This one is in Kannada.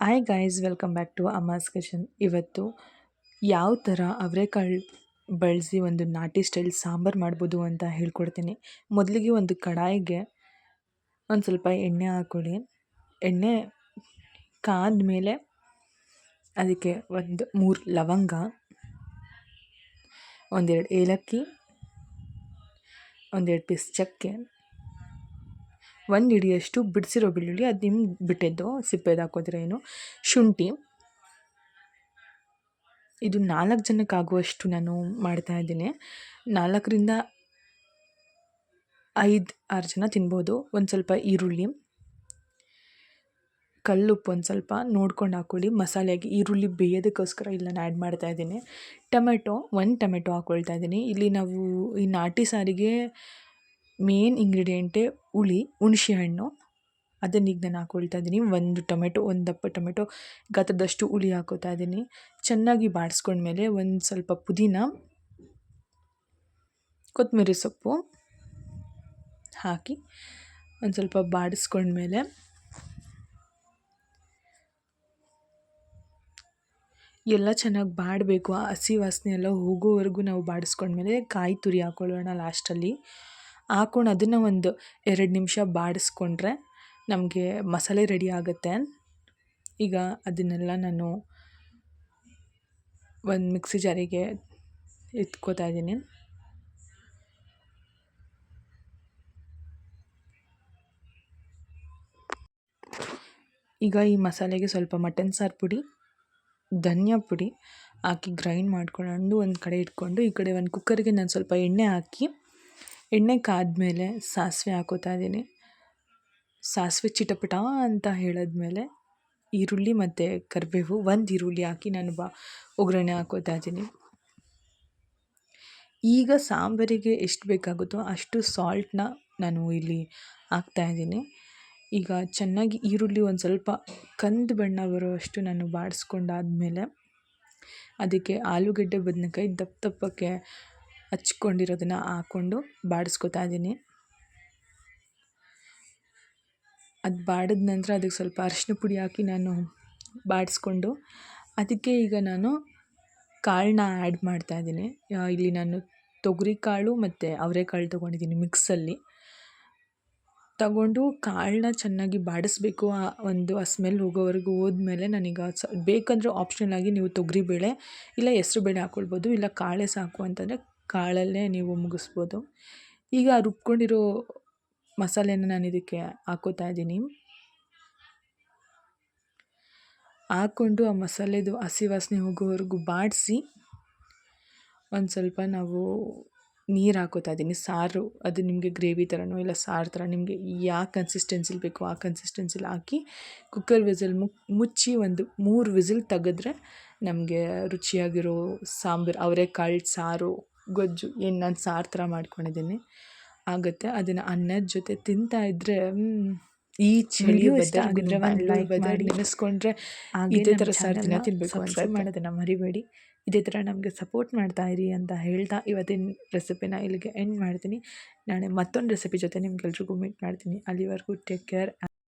Hi guys welcome back to Amma's kitchen ಇವತ್ತು ಯಾವ ಥರ ಅವರೆಕಾಳು ಬಳಸಿ ಒಂದು ನಾಟಿ ಸ್ಟೈಲ್ ಸಾಂಬಾರು ಮಾಡ್ಬೋದು ಅಂತ ಹೇಳ್ಕೊಡ್ತೀನಿ. ಮೊದಲಿಗೆ ಒಂದು ಕಡಾಯಿಗೆ ಒಂದು ಸ್ವಲ್ಪ ಎಣ್ಣೆ ಹಾಕ್ಕೊಳ್ಳಿ ಎಣ್ಣೆ ಕಾದ ಮೇಲೆ ಅದಕ್ಕೆ ಒಂದು ಮೂರು ಲವಂಗ, ಒಂದೆರಡು ಏಲಕ್ಕಿ, ಒಂದೆರಡು ಪೀಸ್ ಚಕ್ಕೆ ಒಂದು ಹಿಡಿಯಷ್ಟು ಬಿಡಿಸಿರೋ ಬೆಳ್ಳುಳ್ಳಿ, ಅದು ನಿಮ್ಗೆ ಬಿಟ್ಟಿದ್ದು ಸಿಪ್ಪೆದು ಹಾಕೋದ್ರೆ ಏನು? ಶುಂಠಿ. ಇದು ನಾಲ್ಕು ಜನಕ್ಕೆ ಆಗುವಷ್ಟು ನಾನು ಮಾಡ್ತಾ ಇದ್ದೀನಿ. ನಾಲ್ಕರಿಂದ ಐದು, ಆರು ಜನ ತಿನ್ಬೋದು. ಒಂದು ಸ್ವಲ್ಪ ಈರುಳ್ಳಿ. ಕಲ್ಲುಪ್ಪು ಒಂದು ಸ್ವಲ್ಪ ನೋಡ್ಕೊಂಡು ಹಾಕ್ಕೊಳ್ಳಿ ಮಸಾಲೆಗೆ ಈರುಳ್ಳಿ ಬೇಯೋದಕ್ಕೋಸ್ಕರ ಇಲ್ಲಿ ನಾನು ಆ್ಯಡ್ ಮಾಡ್ತಾ ಇದ್ದೀನಿ. ಟೊಮೆಟೊ, ಒಂದು ಟೊಮೆಟೊ ಹಾಕ್ಕೊಳ್ತಾ ಇದ್ದೀನಿ. ಇಲ್ಲಿ ನಾವು ಈ ನಾಟಿ ಸಾರಿಗೆ ಮೇನ್ ಇಂಗ್ರೀಡಿಯೆಂಟೇ ಹುಳಿ ಹುಣಸೆ ಹಣ್ಣು ಅದನ್ನ ಈಗ ನಾನು ಹಾಕ್ಕೊಳ್ತಾ ಇದ್ದೀನಿ. ಒಂದು ಟೊಮೆಟೊ, ಒಂದು ದಪ್ಪ ಟೊಮೆಟೊ. ಗಾತ್ರದಷ್ಟು ಹುಳಿ ಹಾಕೋತಾ ಇದ್ದೀನಿ. ಚೆನ್ನಾಗಿ ಬಾಡಿಸ್ಕೊಂಡ್ಮೇಲೆ ಒಂದು ಸ್ವಲ್ಪ ಪುದೀನ, ಕೊತ್ತಂಬರಿ ಸೊಪ್ಪು ಹಾಕಿ ಒಂದು ಸ್ವಲ್ಪ ಬಾಡಿಸ್ಕೊಂಡ್ಮೇಲೆ ಎಲ್ಲ ಚೆನ್ನಾಗಿ ಬಾಡಬೇಕು. ಹಸಿ ವಾಸನೆ ಎಲ್ಲ ಹೋಗೋವರೆಗೂ ನಾವು ಬಾಡಿಸ್ಕೊಂಡ್ಮೇಲೆ ಕಾಯಿ ತುರಿ ಹಾಕ್ಕೊಳ್ಳೋಣ ಲಾಸ್ಟಲ್ಲಿ. ಹಾಕ್ಕೊಂಡು ಅದನ್ನು ಒಂದು ಎರಡು ನಿಮಿಷ ಬಾಡಿಸ್ಕೊಂಡ್ರೆ ನಮಗೆ ಮಸಾಲೆ ರೆಡಿ ಆಗುತ್ತೆ. ಈಗ ಅದನ್ನೆಲ್ಲ ನಾನು ಒಂದು ಮಿಕ್ಸಿ ಜಾರಿಗೆ ಎತ್ಕೋತಾ ಇದ್ದೀನಿ. ಈಗ ಈ ಮಸಾಲೆಗೆ ಸ್ವಲ್ಪ ಮಟನ್ ಸಾರು ಪುಡಿ, ಧನಿಯಾ ಪುಡಿ ಹಾಕಿ ಗ್ರೈಂಡ್ ಮಾಡ್ಕೊಂಡು ಒಂದು ಕಡೆ ಇಟ್ಕೊಂಡು ಈ ಕಡೆ ಒಂದು ಕುಕ್ಕರ್ಗೆ ನಾನು ಸ್ವಲ್ಪ ಎಣ್ಣೆ ಹಾಕಿ ಎಣ್ಣೆ ಕಾದ್ಮೇಲೆ ಸಾಸಿವೆ ಹಾಕೋತಾ ಇದ್ದೀನಿ. ಸಾಸಿವೆ ಚಿಟಪಟ ಅಂತ ಹೇಳಿದ್ಮೇಲೆ ಈರುಳ್ಳಿ ಮತ್ತು ಕರಿಬೇವು ಒಂದು ಈರುಳ್ಳಿ ಹಾಕಿ ನಾನು ಬಾ ಒಗ್ಗರಣೆ ಹಾಕೋತಾ ಇದ್ದೀನಿ. ಈಗ ಸಾಂಬಾರಿಗೆ ಎಷ್ಟು ಬೇಕಾಗುತ್ತೋ ಅಷ್ಟು ಸಾಲ್ಟನ್ನ ನಾನು ಇಲ್ಲಿ ಹಾಕ್ತಾಯಿದ್ದೀನಿ ಈಗ ಚೆನ್ನಾಗಿ ಈರುಳ್ಳಿ ಒಂದು ಸ್ವಲ್ಪ ಕಂದು ಬಣ್ಣ ಬರುವಷ್ಟು ನಾನು ಬಾಡಿಸ್ಕೊಂಡಾದ್ಮೇಲೆ ಅದಕ್ಕೆ ಆಲೂಗಡ್ಡೆ, ಬದನೆಕಾಯಿ ದಪ್ಪ ದಪ್ಪಕ್ಕೆ ಹಚ್ಕೊಂಡಿರೋದನ್ನು ಹಾಕ್ಕೊಂಡು ಬಾಡಿಸ್ಕೊತಾ ಇದ್ದೀನಿ. ಅದು ಬಾಡಿದ ನಂತರ ಅದಕ್ಕೆ ಸ್ವಲ್ಪ ಅರಿಶಿನ ಪುಡಿ ಹಾಕಿ ನಾನು ಬಾಡಿಸ್ಕೊಂಡು, ಅದಕ್ಕೆ ಈಗ ನಾನು ಕಾಳನ್ನ ಆ್ಯಡ್ ಮಾಡ್ತಾಯಿದ್ದೀನಿ ಇಲ್ಲಿ ನಾನು ತೊಗರಿ ಕಾಳು ಮತ್ತು ಅವರೆಕಾಳು ತೊಗೊಂಡಿದ್ದೀನಿ ಮಿಕ್ಸಲ್ಲಿ ತಗೊಂಡು ಕಾಳನ್ನ ಚೆನ್ನಾಗಿ ಬಾಡಿಸ್ಬೇಕು, ಆ, ಒಂದು ಆ ಸ್ಮೆಲ್ ಹೋಗೋವರೆಗೂ ಹೋದ್ಮೇಲೆ ನಾನೀಗ ಸ, ಬೇಕಂದರೆ ಆಪ್ಷನಲಾಗಿ ನೀವು ತೊಗರಿಬೇಳೆ ಇಲ್ಲ ಹೆಸ್ರುಬೇಳೆ ಹಾಕ್ಕೊಳ್ಬೋದು ಇಲ್ಲ ಕಾಳೆ ಸಾಕು ಅಂತಂದರೆ ಕಾಳಲ್ಲೇ ನೀವು ಮುಗಿಸ್ಬೋದು. ಈಗ ರುಬ್ಕೊಂಡಿರೋ ಮಸಾಲೆನ ನಾನು ಇದಕ್ಕೆ ಹಾಕೋತಾ ಇದ್ದೀನಿ. ಹಾಕ್ಕೊಂಡು ಆ ಮಸಾಲೆದು ಹಸಿ ವಾಸನೆ ಹೋಗೋವರೆಗೂ ಬಾಡಿಸಿ ಒಂದು ಸ್ವಲ್ಪ ನಾವು ನೀರು ಹಾಕೋತಾ ಇದ್ದೀನಿ. ಸಾರು, ಅದು ನಿಮಗೆ ಗ್ರೇವಿ ಥರನೋ ಇಲ್ಲ ಸಾರು ಥರ ನಿಮಗೆ ಯಾವ ಕನ್ಸಿಸ್ಟೆನ್ಸಿಲಿ ಬೇಕೋ ಆ ಕನ್ಸಿಸ್ಟೆನ್ಸಿಲಿ ಹಾಕಿ ಕುಕ್ಕರ್ ವಿಸಿಲ್ ಮುಚ್ಚಿ ಒಂದು ಮೂರು ವಿಸಿಲ್ ತೆಗೆದ್ರೆ ನಮಗೆ ರುಚಿಯಾಗಿರೋ ಸಾಂಬಾರು, ಅವರೆಕಾಳು ಸಾರು ಗೊಜ್ಜು ಏನು ನಾನು ಸಾರು ಥರ ಮಾಡ್ಕೊಂಡಿದ್ದೀನಿ. ಆಗುತ್ತೆ. ಅದನ್ನು ಅನ್ನದ ಜೊತೆ ತಿಂತಾ ಇದ್ದರೆ ಈ ಚಳಿ ವೆದರ್ ನೆನೆಸ್ಕೊಂಡ್ರೆ ಇದೇ ಥರ ಸಾರು ದಿನ ತಿನ್ನಬೇಕು ಸಬ್ಸ್ಕ್ರೈಬ್ ಮಾಡೋದನ್ನು ಮರಿಬೇಡಿ. ಇದೇ ಥರ ನಮಗೆ ಸಪೋರ್ಟ್ ಮಾಡ್ತಾ ಇರಿ ಅಂತ ಹೇಳ್ತಾ ಇವತ್ತಿನ ರೆಸಿಪಿನ ಇಲ್ಲಿಗೆ ಎಂಡ್ ಮಾಡ್ತೀನಿ. ನಾಳೆ ಮತ್ತೊಂದು ರೆಸಿಪಿ ಜೊತೆ ನಿಮ್ಗೆಲ್ರಿಗೂ ಮೀಟ್ ಮಾಡ್ತೀನಿ. ಅಲ್ಲಿವರೆಗೂ ಟೇಕ್ ಕೇರ್